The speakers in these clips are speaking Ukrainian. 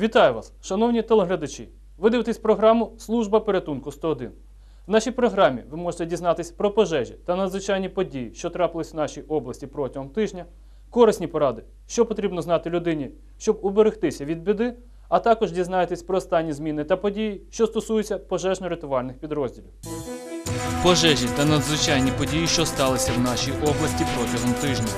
Вітаю вас, шановні телеглядачі. Ви дивитесь програму Служба порятунку 101. В нашій програмі ви можете дізнатись про пожежі та надзвичайні події, що трапились в нашій області протягом тижня, корисні поради, що потрібно знати людині, щоб уберегтися від біди, а також дізнаєтесь про останні зміни та події, що стосуються пожежно-рятувальних підрозділів. Пожежі та надзвичайні події, що сталися в нашій області протягом тижня.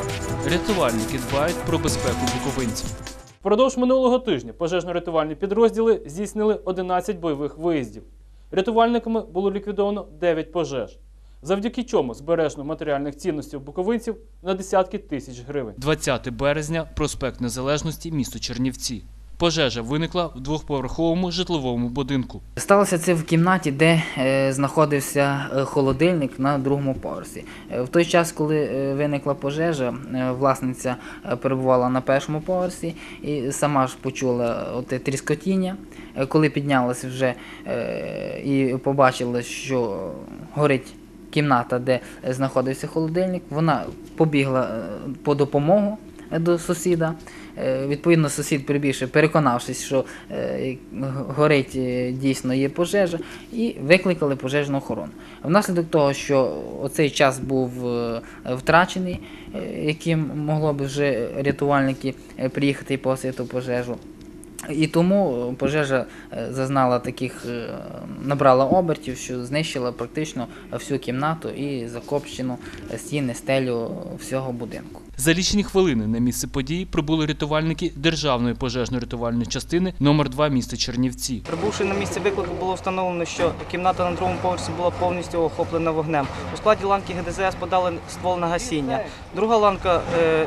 Рятувальники дбають про безпеку буковинців. Впродовж минулого тижня пожежно-рятувальні підрозділи здійснили 11 бойових виїздів. Рятувальниками було ліквідовано 9 пожеж, завдяки чому збережено матеріальних цінностей буковинців на десятки тисяч гривень. 20 березня, проспект Незалежності, місто Чернівці. Пожежа виникла в двохповерховому житловому будинку. Сталося це в кімнаті, де е, знаходився е, холодильник на другому поверсі. Е, в той час, коли виникла пожежа, власниця перебувала на першому поверсі і сама ж почула оте тріскотіння. Коли піднялася вже і побачила, що горить кімната, де знаходився холодильник, вона побігла по допомогу до сусіда. Е, Відповідно, сусід прибігши, переконавшись, що е, горить е, дійсно є пожежа, і викликали пожежну охорону. Внаслідок того, що оцей час був втрачений, яким могло б вже рятувальники приїхати і погасити пожежу. І тому пожежа зазнала таких, набрала обертів, що знищила практично всю кімнату і закопчену стіни, стелю всього будинку. За лічені хвилини на місце події прибули рятувальники Державної пожежно-рятувальної частини номер 2 міста Чернівці. Прибувши на місце виклику, було встановлено, що кімната на другому поверсі була повністю охоплена вогнем. У складі ланки ГДЗС подали ствол на гасіння. Друга ланка е, е,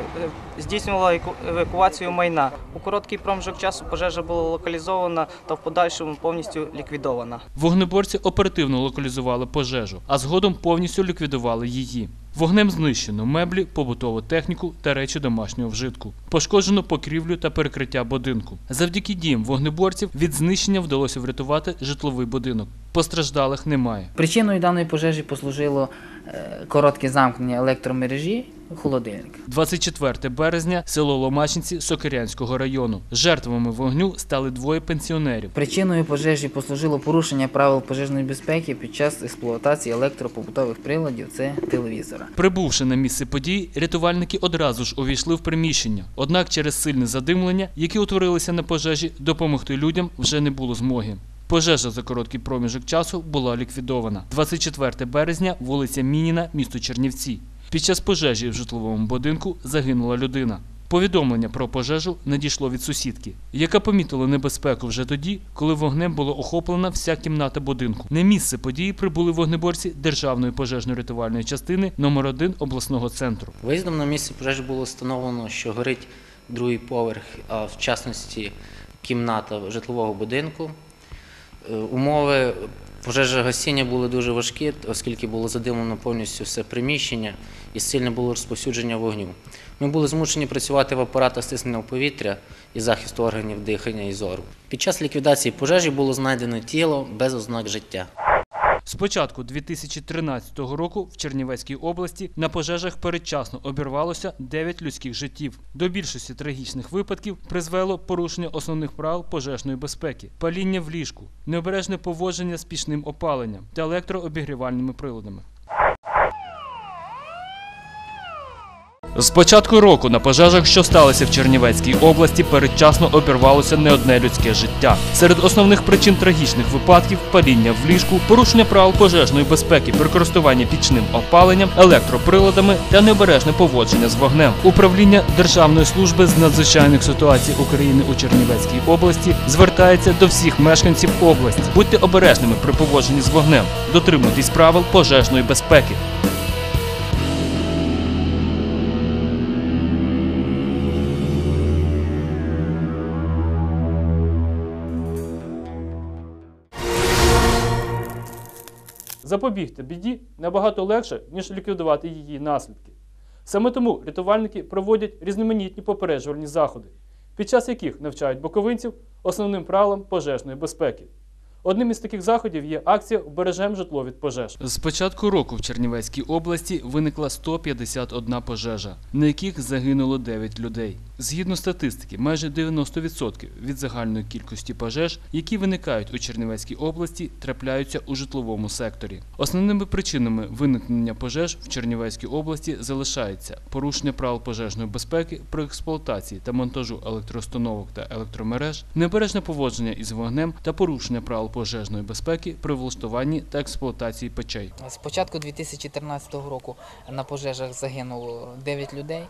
здійснювала евакуацію майна. У короткий проміжок часу пожежа була локалізована та в подальшому повністю ліквідована. Вогнеборці оперативно локалізували пожежу, а згодом повністю ліквідували її. Вогнем знищено меблі, побутову техніку та речі домашнього вжитку. Пошкоджено покрівлю та перекриття будинку. Завдяки діям вогнеборців від знищення вдалося врятувати житловий будинок. Постраждалих немає. Причиною даної пожежі послужило е, коротке замкнення електромережі холодильника. 24 березня, село Ломачинці Сокирянського району. Жертвами вогню стали двоє пенсіонерів. Причиною пожежі послужило порушення правил пожежної безпеки під час експлуатації електропобутових приладів це телевізора. Прибувши на місце події, рятувальники одразу ж увійшли в приміщення. Однак через сильне задимлення, які утворилися на пожежі, допомогти людям вже не було змоги. Пожежа за короткий проміжок часу була ліквідована. 24 березня, вулиця Мініна, місто Чернівці. Під час пожежі в житловому будинку загинула людина. Повідомлення про пожежу надійшло від сусідки, яка помітила небезпеку вже тоді, коли вогнем була охоплена вся кімната будинку. На місце події прибули вогнеборці Державної пожежно-рятувальної частини номер 1 обласного центру. Виїздом на місце пожежі було встановлено, що горить другий поверх, а в частності кімната житлового будинку. Е, Умови пожежогасіння були дуже важкі, оскільки було задимлено повністю все приміщення і сильне було розповсюдження вогню. Ми були змушені працювати в апаратах стисненого повітря і захисту органів дихання і зору. Під час ліквідації пожежі було знайдено тіло без ознак життя. З початку 2013 року в Чернівецькій області на пожежах передчасно обірвалося 9 людських життів. До більшості трагічних випадків призвело порушення основних правил пожежної безпеки, паління в ліжку, необережне поводження з пічним опаленням та електрообігрівальними приладами. З початку року на пожежах, що сталися в Чернівецькій області, передчасно обірвалося не одне людське життя. Серед основних причин трагічних випадків паління в ліжку, порушення правил пожежної безпеки при користуванні пічним опаленням, електроприладами та необережне поводження з вогнем. Управління Державної служби з надзвичайних ситуацій України у Чернівецькій області звертається до всіх мешканців області. Будьте обережними при поводженні з вогнем, дотримуйтесь правил пожежної безпеки. Запобігти біді набагато легше, ніж ліквідувати її наслідки. Саме тому рятувальники проводять різноманітні попереджувальні заходи, під час яких навчають боковинців основним правилам пожежної безпеки. Одним із таких заходів є акція Вбережем житло від пожеж. З початку року в Чернівецькій області виникла 151 пожежа, на яких загинуло 9 людей. Згідно статистики, майже 90% від загальної кількості пожеж, які виникають у Чернівецькій області, трапляються у житловому секторі. Основними причинами виникнення пожеж в Чернівецькій області залишаються порушення правил пожежної безпеки при експлуатації та монтажу електроустановок та електромереж, небережне поводження із вогнем та порушення правил пожежної безпеки при влаштуванні та експлуатації печей. З початку 2013 року на пожежах загинуло 9 людей.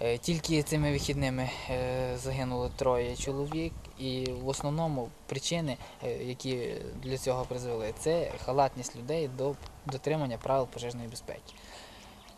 Е, Тільки цими вихідними е, загинуло троє чоловік, і в основному причини, е, які для цього призвели, це халатність людей до дотримання правил пожежної безпеки.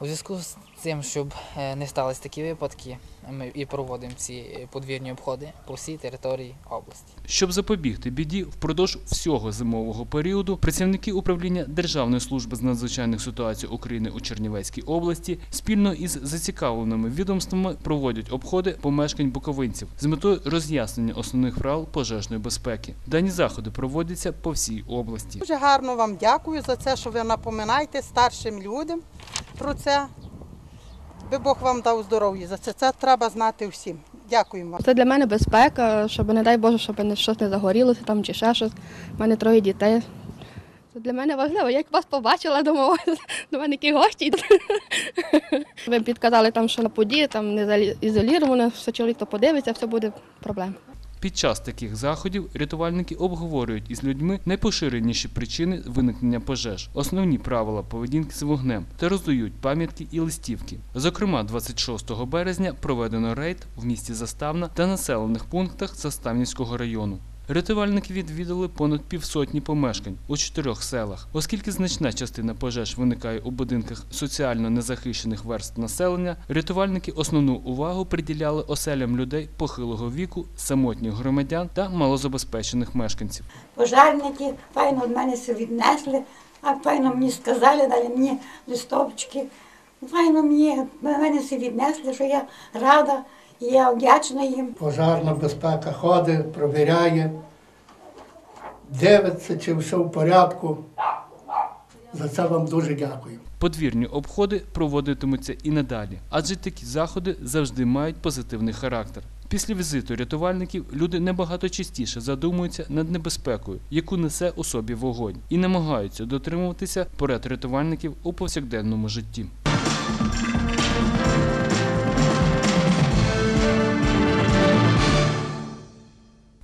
У зв'язку з цим, щоб е, не сталися такі випадки, ми і проводимо ці е, подвірні обходи по всій території області. Щоб запобігти біді, впродовж всього зимового періоду працівники управління Державної служби з надзвичайних ситуацій України у Чернівецькій області спільно із зацікавленими відомствами проводять обходи помешкань буковинців з метою роз'яснення основних правил пожежної безпеки. Дані заходи проводяться по всій області. Дуже гарно вам дякую за це, що ви напоминаєте старшим людям про це. Би Бог вам дав здоров'я за це. Це треба знати всім. Дякуємо. Це для мене безпека, щоб не дай Боже, щоб не- щось не загорілося там чи ще щось. У мене троє дітей. Це для мене важливо. Як вас побачила, думала, до мене які гості. Ви підказали там, що на події там не ізоліровано, все чоловік то подивиться, все буде проблема. Під час таких заходів рятувальники обговорюють із людьми найпоширеніші причини виникнення пожеж, основні правила поведінки з вогнем та роздають пам'ятки і листівки. Зокрема, 26 березня проведено рейд в місті Заставна та населених пунктах Заставнівського району. Рятувальники відвідали понад півсотні помешкань у чотирьох селах. Оскільки значна частина пожеж виникає у будинках соціально незахищених верств населення, рятувальники основну увагу приділяли оселям людей похилого віку, самотніх громадян та малозабезпечених мешканців. пожарники, файно від мене все віднесли, а файно мені сказали, дали мені листовочки. Файно мені мене все віднесли, що я рада і я вдячна їм. пожарна безпека ходить, провіряє, дивиться, чи все в порядку. За це вам дуже дякую. Подвірні обходи проводитимуться і надалі, адже такі заходи завжди мають позитивний характер. Після візиту рятувальників люди набагато частіше задумуються над небезпекою, яку несе у собі вогонь, і намагаються дотримуватися поряд рятувальників у повсякденному житті.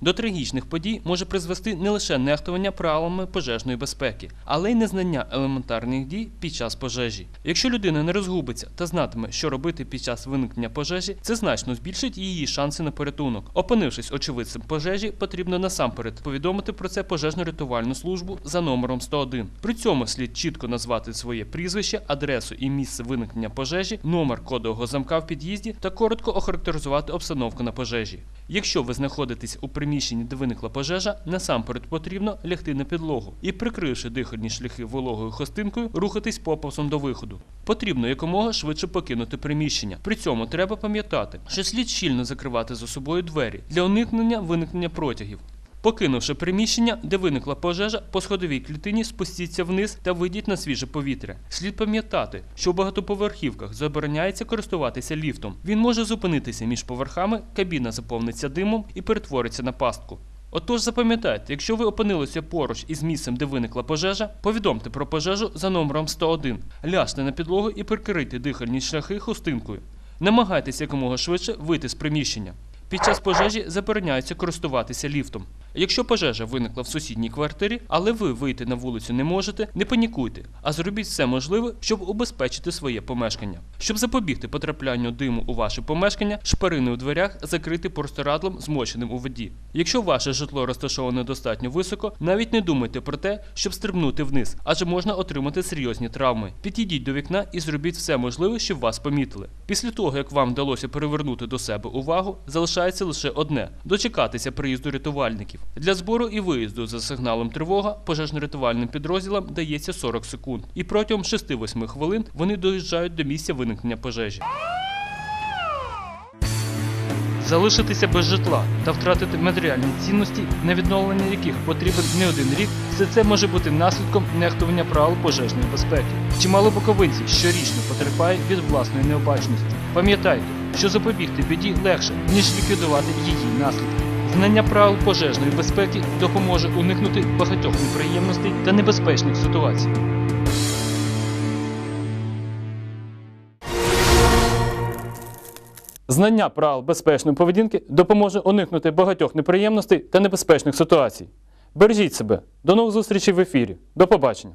До трагічних подій може призвести не лише нехтування правилами пожежної безпеки, але й незнання елементарних дій під час пожежі. Якщо людина не розгубиться та знатиме, що робити під час виникнення пожежі, це значно збільшить її шанси на порятунок. Опинившись очевидцем пожежі, потрібно насамперед повідомити про це пожежну рятувальну службу за номером 101. При цьому слід чітко назвати своє прізвище, адресу і місце виникнення пожежі, номер кодового замка в під'їзді та коротко охарактеризувати обстановку на пожежі. Якщо ви знаходитесь у приміщенні, де виникла пожежа, насамперед потрібно лягти на підлогу і, прикривши дихальні шляхи вологою хостинкою, рухатись попасом до виходу. Потрібно якомога швидше покинути приміщення. При цьому треба пам'ятати, що слід щільно закривати за собою двері для уникнення виникнення протягів. Покинувши приміщення, де виникла пожежа, по сходовій клітині спустіться вниз та вийдіть на свіже повітря. Слід пам'ятати, що в багатоповерхівках забороняється користуватися ліфтом. Він може зупинитися між поверхами, кабіна заповниться димом і перетвориться на пастку. Отож запам'ятайте, якщо ви опинилися поруч із місцем, де виникла пожежа, повідомте про пожежу за номером 101, ляжте на підлогу і прикрийте дихальні шляхи хустинкою. Намагайтеся якомога швидше вийти з приміщення. Під час пожежі забороняється користуватися ліфтом. Якщо пожежа виникла в сусідній квартирі, але ви вийти на вулицю не можете, не панікуйте, а зробіть все можливе, щоб убезпечити своє помешкання. Щоб запобігти потраплянню диму у ваше помешкання, шпарини у дверях закрити простирадлом, змоченим у воді. Якщо ваше житло розташоване достатньо високо, навіть не думайте про те, щоб стрибнути вниз, адже можна отримати серйозні травми. Підійдіть до вікна і зробіть все можливе, щоб вас помітили. Після того, як вам вдалося привернути до себе увагу, залишається лише одне дочекатися приїзду рятувальників. Для збору і виїзду за сигналом тривога пожежно-рятувальним підрозділам дається 40 секунд, і протягом 6-8 хвилин вони доїжджають до місця виникнення пожежі. залишитися без житла та втратити матеріальні цінності, на відновлення яких потрібен не один рік, все це може бути наслідком нехтування правил пожежної безпеки. Чимало буковинців щорічно потерпають від власної необачності. Пам'ятайте, що запобігти біді легше, ніж ліквідувати її наслідки. Знання правил пожежної безпеки допоможе уникнути багатьох неприємностей та небезпечних ситуацій. Знання правил безпечної поведінки допоможе уникнути багатьох неприємностей та небезпечних ситуацій. Бережіть себе. До нових зустрічей в ефірі. До побачення.